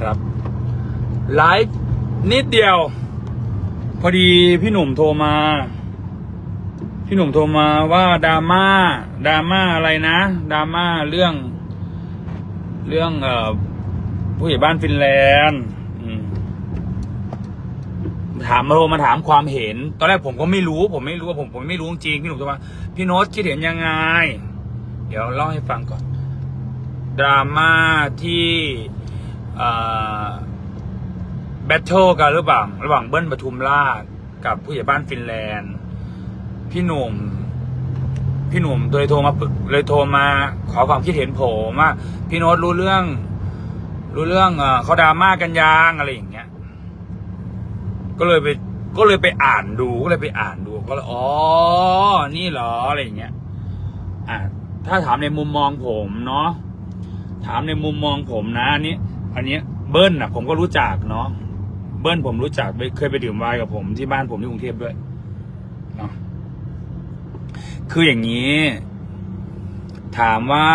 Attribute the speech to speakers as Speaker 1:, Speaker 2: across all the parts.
Speaker 1: ครับไลฟ์นิดเดียว พอดีพี่หนุ่มโทรมา พี่หนุ่มโทรมาว่าดราม่าดราม่าอะไรนะดราม่าเรื่อง เรื่องเอ่อผู้ใหญ่บ้านฟินแลนด์ถามมาโทรมาถามความเห็น ตอนแรกผมก็ไม่รู้ ผมไม่รู้ผมผมไม่รู้จริงพี่หนุ่มโทรมาพี่โน้ตคิดเห็นยังไง เดี๋ยวเล่าให้ฟังก่อน ดราม่าที่ แบทเทิลกันหรือเปล่าระหว่างเบิ้ลปทุมราชกับผู้ใหญ่บ้านฟินแลนด์ พี่หนุ่มพี่หนุ่มเลยโทรมาปรึกเลยโทรมา ขอความคิดเห็นผมว่าพี่โน้ตรู้เรื่อง รู้เรื่องเออขาดราม่ากันยางอะไรอย่างเงี้ย ก็เลยไปก็เลยไปอ่านดูก็เลยไปอ่านดูก็เลยอ๋อ นี่เหรออะไรอย่างเงี้ยอ่าถ้าถามในมุมมองผมเนาะถามในมุมมองผมนะอันนี้ อันนี้เบิ้ลน่ะผมก็รู้จักเนาะเบิ้ลผมรู้จักไปเคยไปดื่มไวน์กับผมที่บ้านผมที่กรุงเทพด้วยเนาะคืออย่างนี้ ถามว่า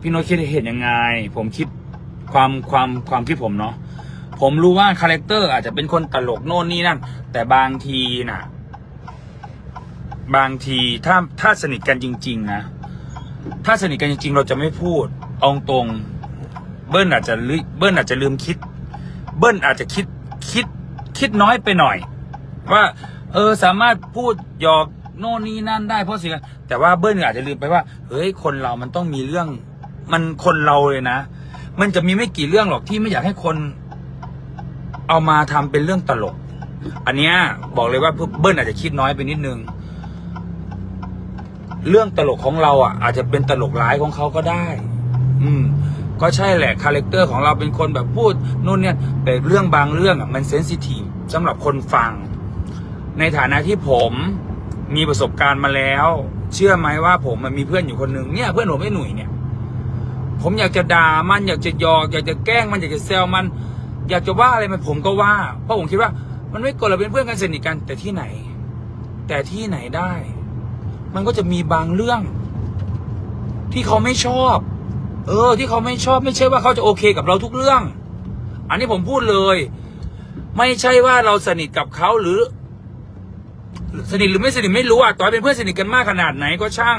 Speaker 1: พี่โน้ตคิดเห็นยังไง ผมคิดความความความคิดผมเนาะผมรู้ว่าคาแรคเตอร์อาจจะเป็นคนตลกโน่นนี่นั่น แต่บางทีน่ะ บางทีถ้าถ้าสนิทกันจริง ๆ นะ ถ้าสนิทกันจริง ๆ เราจะไม่พูดเอาตรง เบิ้ลอาจจะลืเบิ้ลอาจจะลืมคิด เบิ้ลอาจจะคิดคิดคิดน้อยไปหน่อย ว่า เออสามารถพูดหยอกโน่นนี่นั่นได้เพราะสิ่งแต่ว่าเบิ้ลอาจจะลืมไปว่า เฮ้ยคนเรามันต้องมีเรื่อง มันคนเราเลยนะ มันจะมีไม่กี่เรื่องหรอกที่ไม่อยากให้คน เอามาทำเป็นเรื่องตลก อันเนี้ยบอกเลยว่าเบิ้ลอาจจะคิดน้อยไปนิดนึงเรื่องตลกของเราอะ อาจจะเป็นตลกร้ายของเขาก็ได้ อืม ก็ใช่แหละคาแรคเตอร์ของเราเป็นคนแบบพูดนู่นเนี่ยแต่เรื่องบางเรื่องอะมันเซนซิทีฟสำหรับคนฟัง ในฐานะที่ผมมีประสบการณ์มาแล้ว เชื่อไหมว่าผมมันมีเพื่อนอยู่คนหนึ่งเนี่ย เพื่อนผมไอ้หนุ่ยเนี่ย ผมอยากจะด่ามันอยากจะยอกอยากจะแกล้งมันอยากจะแซวมัน อยากจะว่าอะไรมันผมก็ว่า เพราะผมคิดว่า มันไม่กดเราเป็นเพื่อนกันสนิทกันแต่ที่ไหน แต่ที่ไหนได้ มันก็จะมีบางเรื่อง ที่เขาไม่ชอบ เออ ที่เขาไม่ชอบไม่ใช่ว่าเขาจะโอเคกับเราทุกเรื่อง อันนี้ผมพูดเลย ไม่ใช่ว่าเราสนิทกับเขาหรือ สนิทหรือไม่สนิทไม่รู้อะต่อให้เป็นเพื่อนสนิทกันมากขนาดไหนก็ช่าง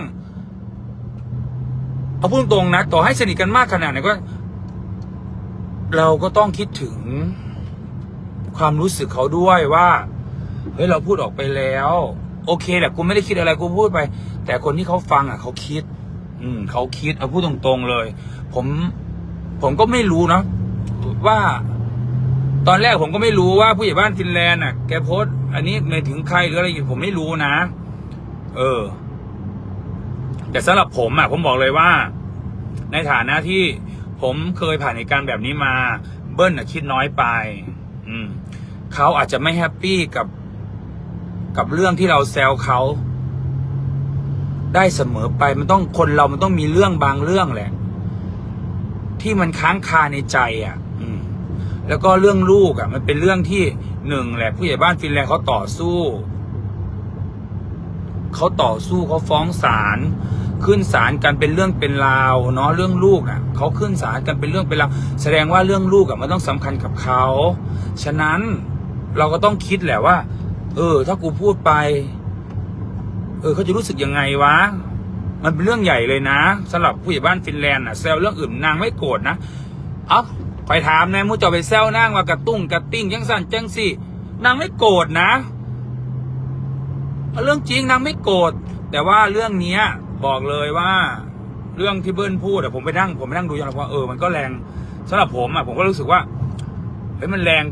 Speaker 1: เอาพูดตรงนะต่อให้สนิทกันมากขนาดไหนก็ เราก็ต้องคิดถึงความรู้สึกเขาด้วยว่าเฮ้ยเราพูดออกไปแล้ว โอเคแหละกูไม่ได้คิดอะไรกูพูดไป แต่คนที่เขาฟังอะเขาคิด อืมเขาคิดเอาพูดตรงๆเลย ผม ผมก็ไม่รู้นะว่า ตอนแรกผมก็ไม่รู้ว่าผู้ใหญ่บ้านฟินแลนด์อะ แกโพสต์อันนี้หมายถึงใครหรืออะไรอยู่ผมไม่รู้นะ เออ แต่สำหรับผมอะ ผมบอกเลยว่า ในฐานะที่ผมเคยผ่านเหตุการณ์แบบนี้มา เบิ้ลน่ะคิดน้อยไป อืมเขาอาจจะไม่แฮปปี้กับ กับเรื่องที่เราแซวเขา ได้เสมอไป มันต้องคนเรามันต้องมีเรื่องบางเรื่องแหละ ที่มันค้างคาในใจอะ อืม แล้วก็เรื่องลูกอะ มันเป็นเรื่องที่หนึ่งแหละ ผู้ใหญ่บ้านฟินแลนด์เขาต่อสู้เขาต่อสู้เขาฟ้องศาลขึ้นศาลกันเป็นเรื่องเป็นราวเนาะเรื่องลูกอะเขาขึ้นศาลกันเป็นเรื่องเป็นราวแสดงว่าเรื่องลูกอะมันต้องสำคัญกับเขา ฉะนั้นเราก็ต้องคิดแหละว่า เออ ถ้ากูพูดไป ออเขาจะรู้สึกยังไงวะ มันเป็นเรื่องใหญ่เลยนะสำหรับผู้ใหญ่บ้านฟินแลนด์อะแซวเรื่องอื่นนางไม่โกรธนะเอ้าไปถามนายมูจะไปแซวนางว่ากระตุ้งกระติ้งจังสั่นจังสินางไม่โกรธนะ เรื่องจริงนางไม่โกรธแต่ว่าเรื่องเนี้ย บอกเลยว่า เรื่องที่เบิ้ลพูดอะผมไปนั่งผมไปนั่งดูอย่างว่าเออมันก็แรงสำหรับผมอะผมก็รู้สึกว่าเฮ้ยมันแรง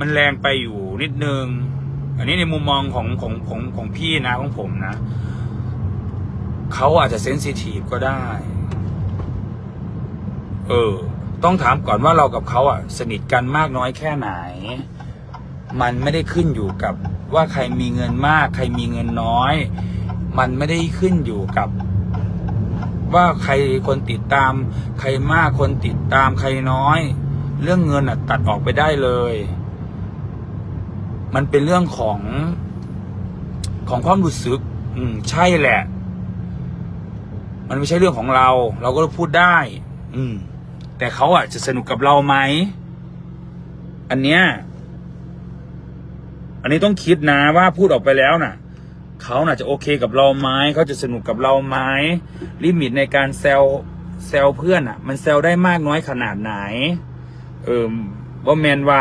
Speaker 1: มันแรงไปอยู่นิดนึง อันนี้ในมุมมองของของของของพี่นะของผมนะเขาอาจจะเซนซิทีฟก็ได้ เออ ต้องถามก่อนว่าเรากับเขาอะ สนิทกันมากน้อยแค่ไหน มันไม่ได้ขึ้นอยู่กับว่าใครมีเงินมาก ใครมีเงินน้อย มันไม่ได้ขึ้นอยู่กับ ว่าใครคนติดตาม ใครมากคนติดตามใครน้อย เรื่องเงินอะ ตัดออกไปได้เลย มันเป็นเรื่องของของความรู้สึก อืม ใช่แหละ มันไม่ใช่เรื่องของเรา เราก็พูดได้ อืม แต่เขาอะจะสนุกกับเราไหม อันเนี้ย อันนี้ต้องคิดนะว่าพูดออกไปแล้วน่ะ เขาน่ะจะโอเคกับเราไหม เขาจะสนุกกับเราไหมลิมิตในการแซวแซวเพื่อนอะ มันแซวได้มากน้อยขนาดไหน เออว่าแมนว่า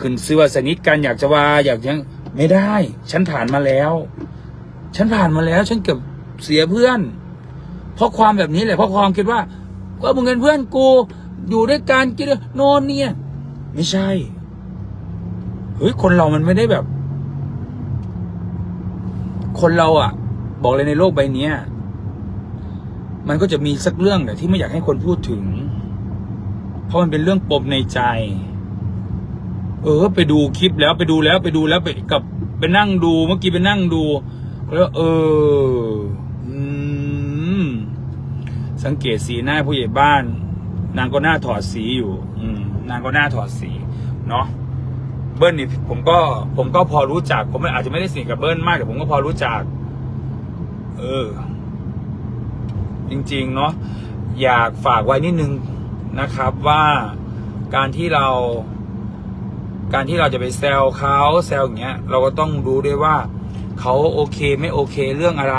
Speaker 1: ขึ้นซื้อสนิทกันอยากจะว่า อยากยังไม่ได้ ฉันผ่านมาแล้ว ฉันผ่านมาแล้ว ฉันเกือบเสียเพื่อน เพราะความแบบนี้แหละเพราะความคิดว่าก็มึงเป็นเพื่อนกู อยู่ด้วยกันกินนอนเนี่ย ไม่ใช่เฮ้ยคนเรามันไม่ได้แบบ คนเราอะ บอกเลยในโลกใบนี้มันก็จะมีสักเรื่องแหละที่ไม่อยากให้คนพูดถึง เพราะมันเป็นเรื่องปมในใจ เออ ไปดูคลิปแล้วไปดูแล้วไปดูแล้วไปกับไปนั่งดูเมื่อกี้ไปนั่งดู แล้วเออสังเกตสีหน้าผู้ใหญ่บ้าน นางก็หน้าถอดสีอยู่ อืม นางก็หน้าถอดสี เนาะเบิ้ลนี่ผมก็ ผมก็พอรู้จัก ผมอาจจะไม่ได้สนิทกับเบิ้ลมากแต่ผมก็พอรู้จัก เออ จริง ๆ เนาะอยากฝากไว้นิดนึงนะครับว่าการที่เรา การที่เราจะไปแซวเขาแซวอย่างเงี้ย เราก็ต้องรู้ด้วยว่าเขาโอเคไม่โอเคเรื่องอะไร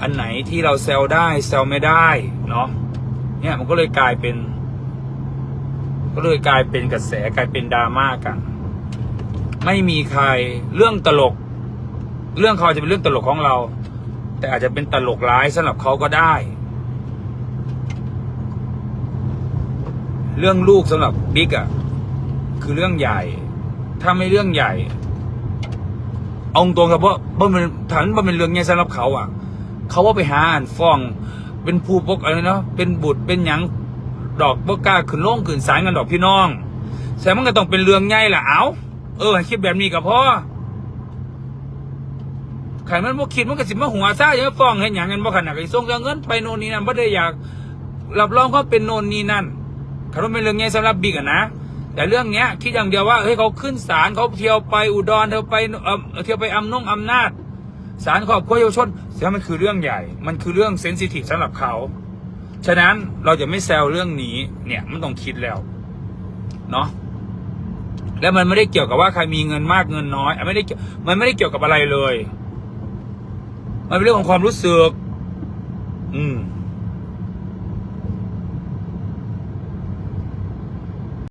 Speaker 1: อันไหนที่เราแซวได้แซวไม่ได้เนาะเนี่ยมันก็เลยกลายเป็น ก็เลยกลายเป็นกระแสกลายเป็นดราม่ากัน ไม่มีใครเรื่องตลก เรื่องเขาจะเป็นเรื่องตลกของเรา แต่อาจจะเป็นตลกร้ายสำหรับเขาก็ได้ เรื่องลูกสำหรับบิ๊กอะ คือเรื่องใหญ่ ถ้าไม่เรื่องใหญ่ เอาตรงครับเพราะเพราะมันฐานมันเป็นเรื่องใหญ่สำหรับเขาอะ เขาว่าไปหาอ่านฟ้อง เป็นผู้ปกอะไรเนาะเป็นบุตรเป็นหยังดอกบกล้าขึ้นลงขึ้นสายกันดอกพี่น้องแต่มันก็ต้องเป็นเรื่องใหญ่ล่ะเอาเออคิดแบบนี้กับพ่อขันมันบ่คิดมันก็สิมาหัวซ่าอย่างฟ้องเห็นอย่างนั้นบ่ขนาดไอ้ส่งเงินไปโน่นนี่นั่นบ่ได้อยากรับรองเขาเป็นโน่นนี่นั่นขันมันเป็นเรื่องใหญ่สำหรับบิ๊กอะนะ แต่เรื่องเนี้ยคิดอย่างเดียวว่าเฮ้ยเขาขึ้นศาลเขาเที่ยวไปอุดรเที่ยวไปเอ่อเที่ยวไปอำนงอำนาจศาลครอบครัวเยาวชนแสดงมันคือเรื่องใหญ่ มันคือเรื่องเซนซิทีฟสำหรับเขา ฉะนั้นเราจะไม่แซวเรื่องนี้เนี่ยมันต้องคิดแล้วเนาะแล้วมันไม่ได้เกี่ยวกับว่าใครมีเงินมากเงินน้อยไม่ได้มันไม่ได้เกี่ยวกับอะไรเลย มันเป็นเรื่องของความรู้สึก อืม